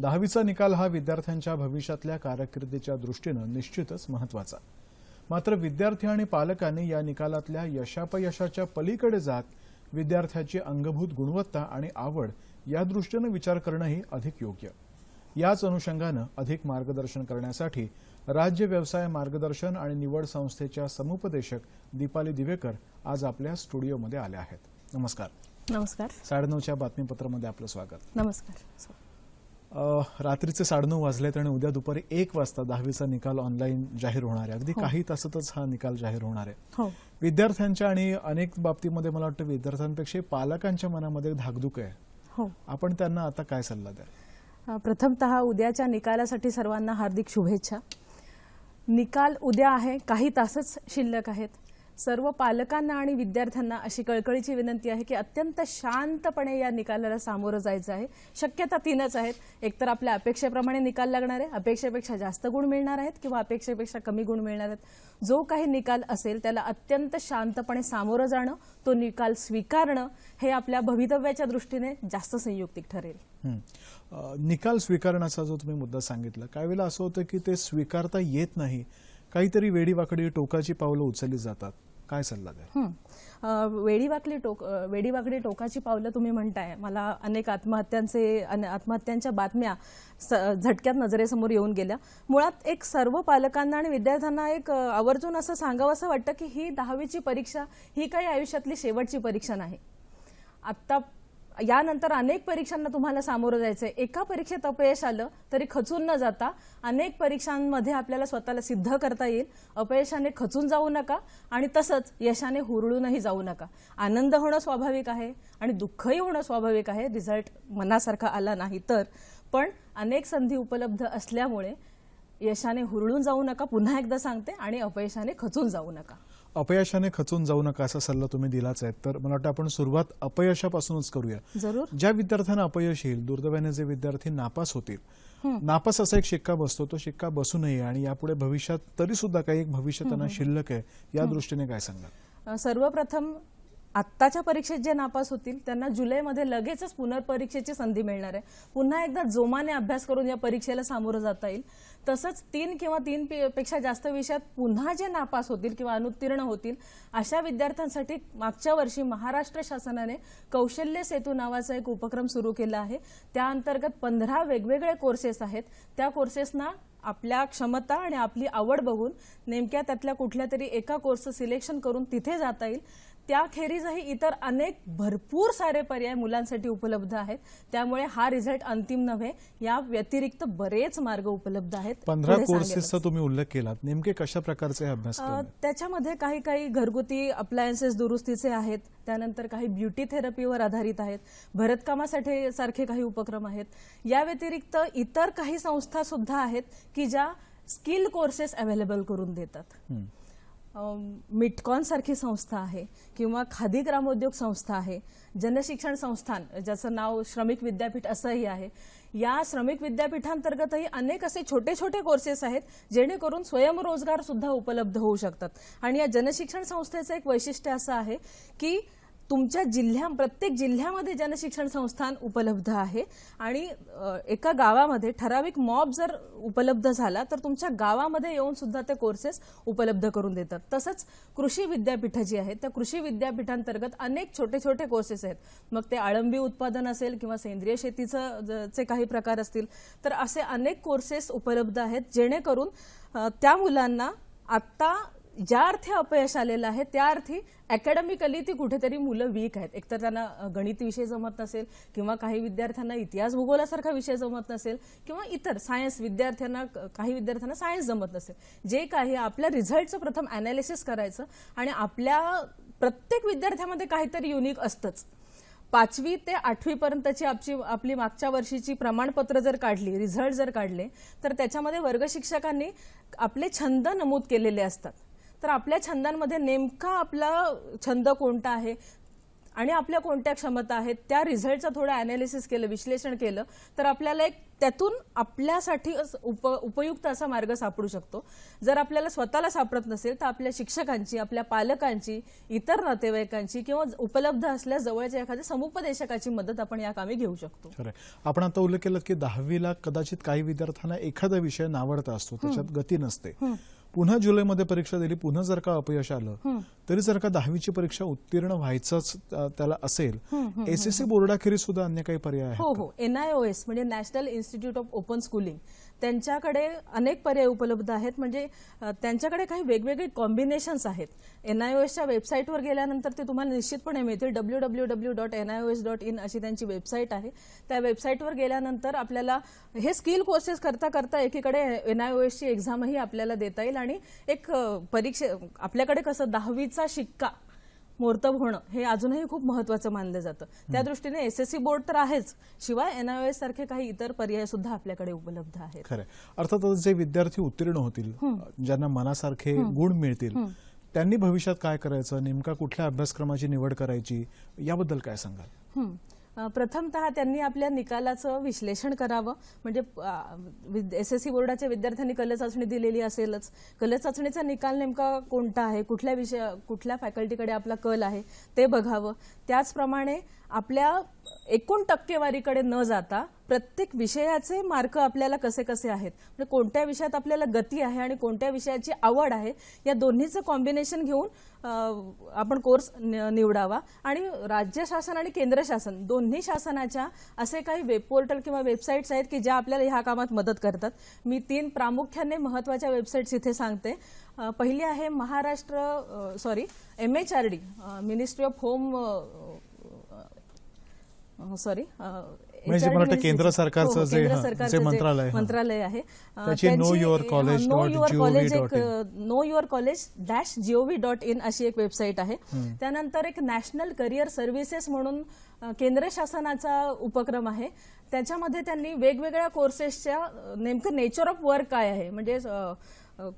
दहावीचा निकाल हा विद्यार्थ्यांच्या भविष्यातल्या कारकिर्दीच्या दृष्टीनं निश्चितच महत्त्वाचा मात्र विद्यार्थी आणि पालकांनी या निकालातल्या यशापयशाच्या पलीकडे जात विद्यार्थ्याची अंगभूत गुणवत्ता आणि आवड या दृष्टीनं विचार करणंही अधिक योग्य. याच अनुषंगानं अधिक मार्गदर्शन करण्यासाठी राज्य व्यवसाय मार्गदर्शन आणि निवड संस्थेच्या समुपदेशक दीपाली दिवेकर आज आपल्या स्टुडिओमध्ये आल्या आहेत. नमस्कार. नमस्कार. साडेनऊच्या बातमीपत्रामध्ये आपलं स्वागत. नमस्कार. रात्रीचे साडेनऊ वाजलेत आणि उद्या दुपारी एक वाजता दहावीचा निकाल ऑनलाईन जाहीर होणार आहे. अगदी काही तासातच हा निकाल जाहीर होणार आहे. हो. विद्यार्थ्यांच्या आणि अनेक बाबतीमध्ये मला वाटतं विद्यार्थ्यांपेक्षा पालकांच्या मनामध्ये धाकधूक आहे. हो. आपण त्यांना आता काय सल्ला द्या प्रथमतः उद्याच्या निकालासाठी सर्वांना हार्दिक शुभेच्छा. निकाल उद्या आहे काही तासच शिल्लक आहेत. सर्व पालकांना आणि विद्यार्थ्यांना अशी कळकळीची विनंती आहे की अत्यंत शांतपणे या निकालाला सामोरं जायचं आहे. शक्यता तीनच आहेत. एकतर आपल्या अपेक्षेप्रमाणे निकाल लागणार आहे. अपेक्षेपेक्षा जास्त गुण मिळणार आहेत किंवा अपेक्षेपेक्षा कमी गुण मिळणार आहेत. जो काही निकाल असेल त्याला अत्यंत शांतपणे सामोरं जाणं तो निकाल स्वीकारणं हे आपल्या भवितव्याच्या दृष्टीने जास्त संयुक्तिक ठरेल. निकाल स्वीकारण्याचा जो तुम्ही मुद्दा सांगितला काही वेळेला असं होतं की ते स्वीकारता येत नाही. काहीतरी वेडीवाकडी टोकाची पावलं उचलली जातात. काय सल्ला द्या वेडीवाकडी टोक वेडीवाकडी टोकाची पावलं तुम्ही म्हणताय. मला अनेक आत्महत्यांचे अन- आत्महत्यांच्या बातम्या स- झटक्यात नजरेसमोर येऊन गेल्या. मुळात एक सर्व पालकांना आणि विद्यार्थ्यांना एक आवर्जून असं सांगावं असं वाटतं की ही दहावीची परीक्षा ही काही आयुष्यातली शेवटची परीक्षा नाही. आत्ता यानंतर अनेक परीक्षांना तुम्हाला सामोरं जायचं आहे एका परीक्षेत अपयश आलं तरी खचून न जाता अनेक परीक्षांमध्ये आपल्याला स्वतःला सिद्ध करता येईल. अपयशाने खचून जाऊ नका आणि तसंच यशाने हुरळूनही जाऊ नका. आनंद होणं स्वाभाविक आहे आणि दुःखही होणं स्वाभाविक आहे. रिझल्ट मनासारखा आला नाही तर. पण अनेक संधी उपलब्ध असल्यामुळे यशाने हुरळून जाऊ नका. पुन्हा एकदा सांगते आणि अपयशाने खचून जाऊ नका. अपयशाने खचून जाऊ नका असा सल्ला तुम्ही दिलाच आहे. तर मला वाटतं आपण सुरुवात अपयशापासूनच करूया. जरूर. ज्या विद्यार्थ्यांना अपयश येईल दुर्दैवाने जे विद्यार्थी नापास होतील नापास असा एक शिक्का बसतो तो शिक्का बसू नये आणि यापुढे भविष्यात तरी सुद्धा काही एक भविष्य त्यांना शिल्लक आहे. या दृष्टीने काय सांगा सर्वप्रथम आत्ताच्या परीक्षेत जे नापास होतील त्यांना जुलैमध्ये लगेचच पुनर्परीक्षेची संधी मिळणार आहे. पुन्हा एकदा जोमाने अभ्यास करून या परीक्षेला सामोरं जाता येईल. तसंच तीन किंवा तीन पेक्षा जास्त विषयात पुन्हा जे नापास होतील किंवा अनुत्तीर्ण होतील अशा विद्यार्थ्यांसाठी मागच्या वर्षी महाराष्ट्र शासनाने कौशल्य सेतू नावाचा एक उपक्रम सुरू केला आहे. त्या अंतर्गत पंधरा वेगवेगळे कोर्सेस आहेत. त्या कोर्सेसना आपल्या क्षमता आणि आपली आवड बघून नेमक्या त्यातल्या कुठल्या तरी एका कोर्सचं सिलेक्शन करून तिथे जाता येईल. त्याखेरीजही इतर अनेक भरपूर सारे पर्याय मुलांसाठी उपलब्ध आहेत. त्यामुळे हा रिझल्ट अंतिम नव्हे या व्यतिरिक्त बरेच मार्ग उपलब्ध आहेत. पंधरा. कोर्सेसचा तुम्ही उल्लेख केलात. नेमके कशा प्रकारचे अ, अभ्यासक्रम आहेत? त्याच्यामध्ये काही काही घरगुती अप्लायन्सेस दुरुस्तीचे आहेत. त्यानंतर काही ब्युटी थेरपीवर आधारित आहेत. भरतकामासाठी सारखे काही उपक्रम आहेत. या व्यतिरिक्त इतर काही संस्था सुद्धा आहेत की ज्या स्किल कोर्सेस अवेलेबल करून देतात. मिटकॉनसारखी मिटकॉन सारखी संस्था आहे किंवा खादी ग्रामोद्योग संस्था आहे जनशिक्षण संस्थान ज्याचं नाव श्रमिक विद्यापीठ असंही आहे. या श्रमिक विद्यापीठांतर्गतही अनेक असे छोटे छोटे कोर्सेस आहेत जेणेकरून स्वयंरोजगार सुद्धा उपलब्ध होऊ शकतात. आणि या जनशिक्षण संस्थेचं एक वैशिष्ट्य असं आहे की तुमच्या जिल्ह्या प्रत्येक जिल्ह्यामध्ये जनशिक्षण संस्थान उपलब्ध आहे. आणि एका गावामध्ये ठराविक मॉब जर उपलब्ध झाला तर तुमच्या गावामध्ये येऊन सुद्धा ते कोर्सेस उपलब्ध करून देतात. तसंच कृषी विद्यापीठं जी आहेत त्या कृषी विद्यापीठांतर्गत अनेक छोटे छोटे कोर्सेस आहेत. मग ते आळंबी उत्पादन असेल किंवा सेंद्रिय शेतीचं ज- चे काही प्रकार असतील तर असे अनेक कोर्सेस उपलब्ध आहेत जेणेकरून त्या मुलांना आत्ता ज्या अर्थी अपयश आलेलं आहे त्या अर्थी अकॅडमिकली ती कुठेतरी मुलं वीक आहेत. एकतर त्यांना गणित विषय जमत नसेल किंवा काही विद्यार्थ्यांना इतिहास भूगोलासारखा विषय जमत नसेल किंवा इतर सायन्स विद्यार्थ्यांना काही विद्यार्थ्यांना सायन्स जमत नसेल. जे काही आपल्या रिझल्टचं प्रथम अनालिसिस करायचं आणि आपल्या प्रत्येक विद्यार्थ्यामध्ये काहीतरी युनिक असतंच. पाचवी ते आठवीपर्यंतची आपची आपली आपली मागच्या वर्षीची प्रमाणपत्र जर काढली रिझल्ट जर काढले तर त्याच्यामध्ये वर्ग शिक्षकांनी आपले छंद नमूद केलेले असतात. तर आपल्या छंदांमध्ये नेमका आपला छंद कोणता आहे? आणि आपल्या कोणत्या क्षमता आहेत? त्या रिझल्टचं थोडं अनालिसिस केलं विश्लेषण केलं तर आपल्याला एक त्यातून आपल्यासाठी उप उपयुक्त असा मार्ग सापडू शकतो. जर आपल्याला स्वतःला सापडत नसेल तर आपल्या शिक्षकांची आपल्या पालकांची इतर नातेवाईकांची किंवा उपलब्ध असल्या जवळच्या एखाद्या समुपदेशकाची मदत आपण या कामी घेऊ शकतो. आपण आता उल्लेख केलं की दहावीला कदाचित काही विद्यार्थ्यांना एखादा विषय नावडता असतो त्याच्यात गती नसते. पुन्हा जुलैमध्ये परीक्षा दिली पुन्हा जर का अपयश आलं तरी जर का दहावीची परीक्षा उत्तीर्ण व्हायचंच त्याला असेल एसएससी बोर्डाखेरीज सुद्धा अन्य काही पर्याय हो हो. एनआयओएस म्हणजे national institute of open schooling. त्यांच्याकडे अनेक पर्याय उपलब्ध आहेत. म्हणजे त्यांच्याकडे काही वेगवेगळे कॉम्बिनेशन्स आहेत. एनआयओएसच्या वेबसाईटवर गेल्यानंतर ते तुम्हाला निश्चितपणे मिळतील. W W W dot NIOS dot in अशी त्यांची वेबसाईट आहे. त्या वेबसाईटवर गेल्यानंतर आपल्याला हे स्किल कोर्सेस करता करता एकीकडे एनआयओएसची एक्झामही आपल्याला देता येईल. आणि एक परीक्षे आपल्याकडे कसं दहावीचा शिक्का मोर्तब होणं हे अजूनही खूप महत्वाचं मानलं जातं. त्या दृष्टीने एसएससी बोर्ड तर आहेच. शिवाय एनआयएस सारखे काही इतर पर्याय सुद्धा आपल्याकडे उपलब्ध आहेत. खरंय. अर्थातच जे विद्यार्थी उत्तीर्ण होतील ज्यांना मनासारखे गुण मिळतील त्यांनी भविष्यात काय करायचं नेमका कुठल्या अभ्यासक्रमाची निवड करायची याबद्दल काय सांगाल? प्रथमतः त्यांनी आपल्या निकालाचं विश्लेषण करावं. म्हणजे एस एस सी बोर्डाच्या विद्यार्थ्यांनी कल चाचणी दिलेली असेलच. कल चाचणीचा निकाल नेमका कोणता आहे? कुठल्या विषय कुठल्या फॅकल्टीकडे आपला कल आहे? ते बघावं. त्याचप्रमाणे आपल्या एकूण टक्केवारीकडे न जाता प्रत्येक विषयाचे मार्क आपल्याला कसे कसे आहेत? म्हणजे कोणत्या विषयात आपल्याला गती आहे आणि कोणत्या विषयाची आवड आहे? या दोन्हीचं कॉम्बिनेशन घेऊन आपण कोर्स नि- निवडावा. आणि राज्य शासन आणि केंद्र शासन दोन्ही शासनाच्या असे काही वेब पोर्टल किंवा वेबसाईट्स आहेत की ज्या आपल्याला ह्या कामात मदत करतात. मी तीन प्रामुख्याने महत्त्वाच्या वेबसाईट्स इथे सांगते. पहिली आहे Maharashtra sorry M H R D ministry of home sorry म्हणजे मला वाटतं केंद्र सरकारचं जे- हां, जे मंत्रालय, हां. हो, मंत्रालय आहे. त्याची know dot your gov college dot एक know your college dash GOV dot in अशी एक वेबसाईट आहे. त्यानंतर एक नॅशनल करिअर सर्व्हिसेस म्हणून केंद्र शासनाचा उपक्रम आहे. त्याच्यामध्ये त्यांनी वेगवेगळ्या कोर्सेसच्या नेमकं नेचर ऑफ वर्क काय आहे. म्हणजे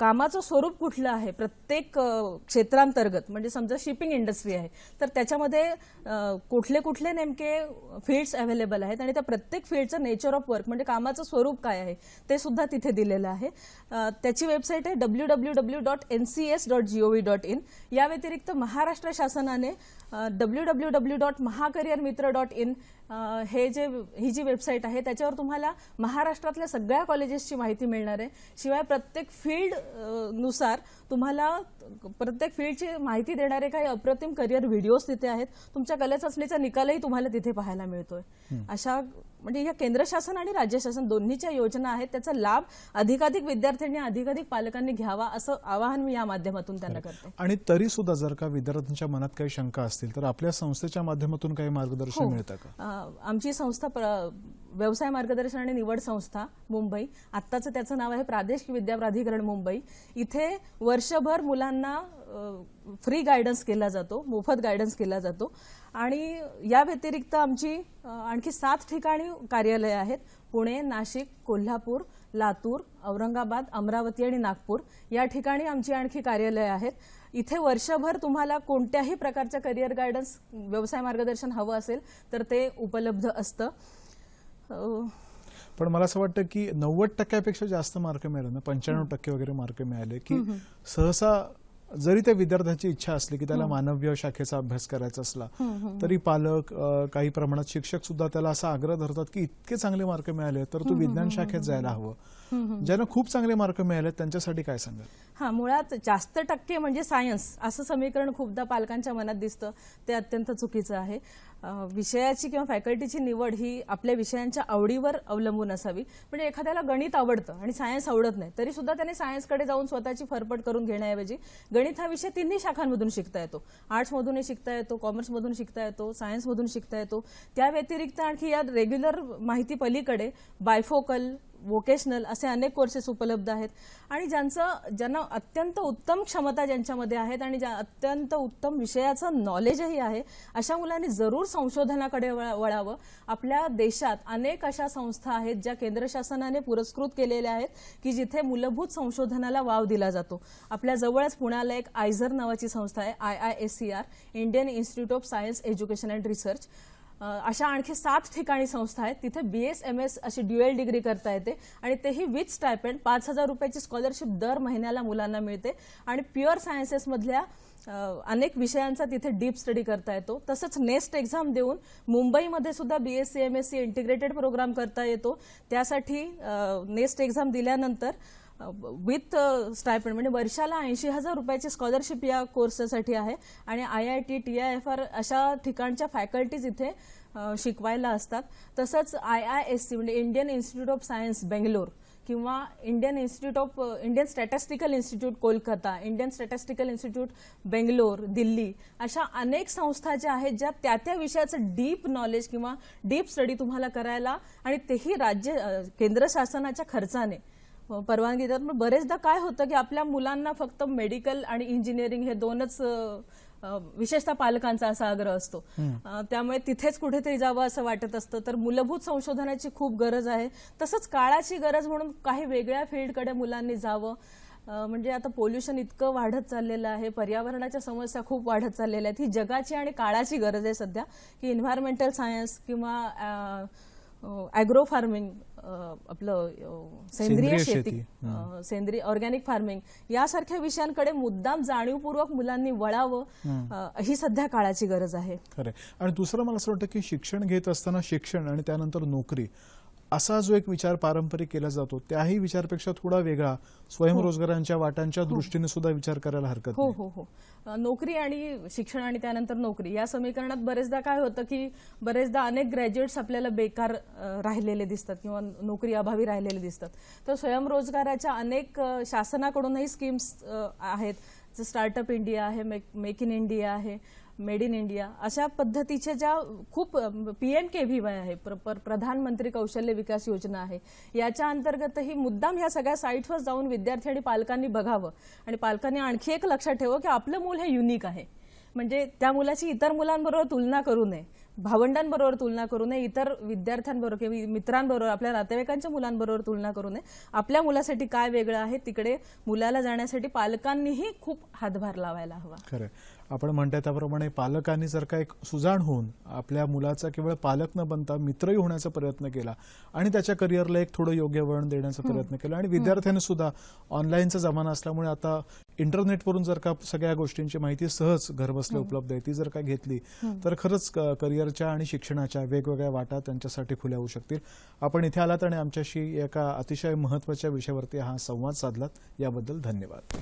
कामाचं स्वरूप कुठलं आहे? प्रत्येक क्षेत्रांतर्गत म्हणजे समजा शिपिंग इंडस्ट्री आहे तर त्याच्यामध्ये कुठले कुठले नेमके फील्ड्स अवेलेबल आहेत आणि त्या प्रत्येक फील्डचं नेचर ऑफ वर्क म्हणजे कामाचं स्वरूप काय आहे ते सुद्धा तिथे दिलेलं आहे. त्याची वेबसाईट आहे W W W dot N C S dot G O V dot in या व्यतिरिक्त महाराष्ट्र शासनाने W W W dot Mahacareer Mitra dot in हे जे ही जी वेबसाईट आहे त्याच्यावर तुम्हाला महाराष्ट्रातल्या सगळ्या कॉलेजेसची माहिती मिळणार आहे. शिवाय प्रत्येक फील्डनुसार तुम्हाला प्रत्येक फील्डची माहिती देणारे काही अप्रतिम करिअर व्हिडिओज तिथे आहेत. तुमच्या कला चाचणीचा निकालही तुम्हाला तिथे पाहायला मिळतोय. अशा म्हणजे या केंद्र शासन आणि राज्य शासन दोन्हीच्या योजना आहेत. त्याचा लाभ अधिकाधिक विद्यार्थ्यांनी अधिकाधिक पालकांनी घ्यावा असं आवाहन मी या माध्यमातून त्यांना करते. आणि तरी सुद्धा जर का विद्यार्थ्यांच्या मनात काही शंका असतील तर आपल्या संस्थेच्या माध्यमातून काही मार्गदर्शन मिळतं का? आमची संस्था व्यवसाय मार्गदर्शन आणि निवड संस्था मुंबई. आत्ताचं त्याचं नाव आहे प्रादेशिक विद्या प्राधिकरण मुंबई. इथे वर्षभर मुलांना फ्री गायडन्स केला जातो मोफत गायडन्स केला जातो. आणि या व्यतिरिक्त आमची आणखी सात ठिकाणी कार्यालय आहेत. पुणे नाशिक कोल्हापूर लातूर औरंगाबाद अमरावती आणि नागपूर. या ठिकाणी आमची आणखी कार्यालय आहेत. इथे वर्षभर तुम्हाला कोणत्याही प्रकारचं करिअर गायडन्स व्यवसाय मार्गदर्शन हवं असेल तर ते उपलब्ध असतं. पण मला असं वाटतं की नव्वद टक्क्यापेक्षा जास्त मार्क मिळाले. ना पंच्याण्णव टक्के वगैरे मार्क मिळाले की सहसा जरी त्या विद्यार्थ्याची इच्छा असली की त्याला मानवीय शाखेचा अभ्यास करायचा असला तरी पालक काही प्रमाणात शिक्षक सुद्धा त्याला असा आग्रह धरतात की इतके चांगले मार्क मिळाले तर तू विज्ञान शाखेत जायला हवं. ज्यांना खूप चांगले मार्क मिळाले त्यांच्यासाठी काय सांगाल? हा मुळात जास्त टक्के म्हणजे सायन्स. असं समीकरण खूपदा पालकांच्या मनात दिसतं. ते अत्यंत चुकीचं आहे. विषयाची किंवा फॅकल्टीची निवड ही आपल्या विषयांच्या आवडीवर अवलंबून असावी. म्हणजे एखाद्याला गणित आवडतं आणि सायन्स आवडत नाही तरी सुद्धा त्याने सायन्सकडे जाऊन स्वतःची फरफट करून घेण्याऐवजी गणित हा विषय तिन्ही शाखांमधून शिकता येतो. आर्ट्समधूनही शिकता येतो कॉमर्समधून शिकता येतो सायन्समधून शिकता येतो. त्या व्यतिरिक्त आणखी या रेग्युलर माहिती पलीकडे बायफोकल वोकेशनल असे अनेक कोर्सेस उपलब्ध आहेत. आणि ज्यांचं ज्यांना अत्यंत उत्तम क्षमता ज्यांच्यामध्ये आहेत आणि ज्या अत्यंत उत्तम विषयाचं नॉलेजही आहे अशा मुलांनी जरूर संशोधनाकडे वळा- वळावं. आपल्या देशात अनेक अशा संस्था आहेत ज्या केंद्र शासनाने पुरस्कृत केलेल्या आहेत की जिथे मूलभूत संशोधनाला वाव दिला जातो. आपल्या जवळच पुण्याला एक आयझर नावाची संस्था आहे I I S E R Indian institute of science education and research. अशा आणखी सात ठिकाणी संस्था आहेत. तिथे बी एस एम एस अशी ड्युएल डिग्री करता येते आणि तेही विथ स्टायपेंड पाच हजार रुपयाची स्कॉलरशिप दर महिन्याला मुलांना मिळते. आणि प्युअर सायन्सेसमधल्या अनेक विषयांचा तिथे डीप स्टडी करता येतो. तसंच नेक्स्ट एक्झाम देऊन मुंबईमध्ये सुद्धा B S C M S C integrated programme करता येतो. त्यासाठी नेक्स्ट एक्झाम दिल्यानंतर विथ स्टायपेंड uh, म्हणजे वर्षाला ऐंशी हजार रुपयाची स्कॉलरशिप या कोर्ससाठी आहे. आणि I I T T I F R अशा ठिकाणच्या फॅकल्टीज इथे शिकवायला असतात. तसंच आय आय एस सी म्हणजे Indian institute of science Bangalore किंवा Indian institute of Indian statistical institute Kolkata Indian statistical institute Bangalore Delhi अशा अनेक संस्था ज्या आहेत ज्या त्या त्या विषयाचं डीप नॉलेज किंवा डीप स्टडी तुम्हाला करायला आणि तेही राज्य केंद्र शासनाच्या खर्चाने परवानगी देतात. पण बरेचदा काय होतं की आपल्या मुलांना फक्त मेडिकल आणि इंजिनिअरिंग हे दोनच विशेषतः पालकांचा असा आग्रह असतो. त्यामुळे तिथेच कुठेतरी जावं असं वाटत असतं. तर मूलभूत संशोधनाची खूप गरज आहे. तसंच काळाची गरज म्हणून काही वेगळ्या फील्डकडे मुलांनी जावं. म्हणजे आता पोल्युशन इतकं वाढत चाललेलं आहे. पर्यावरणाच्या समस्या खूप वाढत चाललेल्या आहेत. ही जगाची आणि काळाची गरज आहे सध्या. की इन्व्हायरमेंटल सायन्स किंवा ॲग्रो फार्मिंग आपलं सेंद्रिय शेती सेंद्रिय ऑर्गॅनिक फार्मिंग यासारख्या विषयांकडे मुद्दाम जाणीवपूर्वक मुलांनी वळावं ही सध्या काळाची गरज आहे. खरंय. आणि दुसरं मला असं वाटतं की शिक्षण घेत असताना शिक्षण आणि त्यानंतर नोकरी असा जो एक विचार पारंपरिक केला जातो त्याही विचारपेक्षा थोडा वेगळा स्वयंरोजगारांच्या वाटांच्या दृष्टीने सुद्धा विचार करायला हरकत हो हो हो. नोकरी आणि शिक्षण आणि त्यानंतर नोकरी या समीकरणात बरेचदा काय होतं की बरेचदा अनेक ग्रॅज्युएट्स आपल्याला बेकार राहिलेले दिसतात किंवा नोकरी अभावी राहिलेले दिसतात. तर स्वयंरोजगाराच्या अनेक शासनाकडूनही स्कीम्स आहेत. जसं स्टार्टअप इंडिया आहे मेक मेक इन इंडिया आहे. मेड इन इंडिया अशा पद्धतीच्या ज्या खूप P M K V Y आहे प्र- प्रधानमंत्री कौशल्य विकास योजना आहे याच्या अंतर्गतही मुद्दाम ह्या सगळ्या साईट्सवर जाऊन विद्यार्थी आणि पालकांनी बघावं. आणि पालकांनी आणखी एक लक्षात ठेवावं की आपलं मूल हे युनिक आहे. म्हणजे त्या मुलाची इतर मुलांबरोबर तुलना करू नये. भावंडांबरोबर तुलना करू नये इतर विद्यार्थ्यांबरोबर किंवा मित्रांबरोबर आपल्या नातेवाईकांच्या मुलांबरोबर तुलना करू नये. आपल्या मुलासाठी काय वेगळं आहे? तिकडे मुलाला जाण्यासाठी पालकांनीही खूप हातभार लावायला हवा. खरंय आपण म्हणताय त्याप्रमाणे पालकांनी जर का एक सुजाण होऊन आपल्या मुलाचा केवळ पालक न बनता मित्रही होण्याचा प्रयत्न केला आणि त्याच्या करिअरला एक थोडं योग्य वळण देण्याचा प्रयत्न केला आणि विद्यार्थ्यांनी सुद्धा ऑनलाईनचा जमाना असल्यामुळे आता इंटरनेटवरून जर का सगळ्या गोष्टींची माहिती सहज घरबसल्या उपलब्ध आहे ती जर का घेतली तर खरंच करिअरच्या आणि शिक्षणाच्या वेगवेगळ्या वाटा त्यांच्यासाठी खुल्या होऊ शकतील. आपण इथे आलात आणि आमच्याशी एका अतिशय महत्त्वाच्या विषयावरती हा संवाद साधलात. याबद्दल धन्यवाद.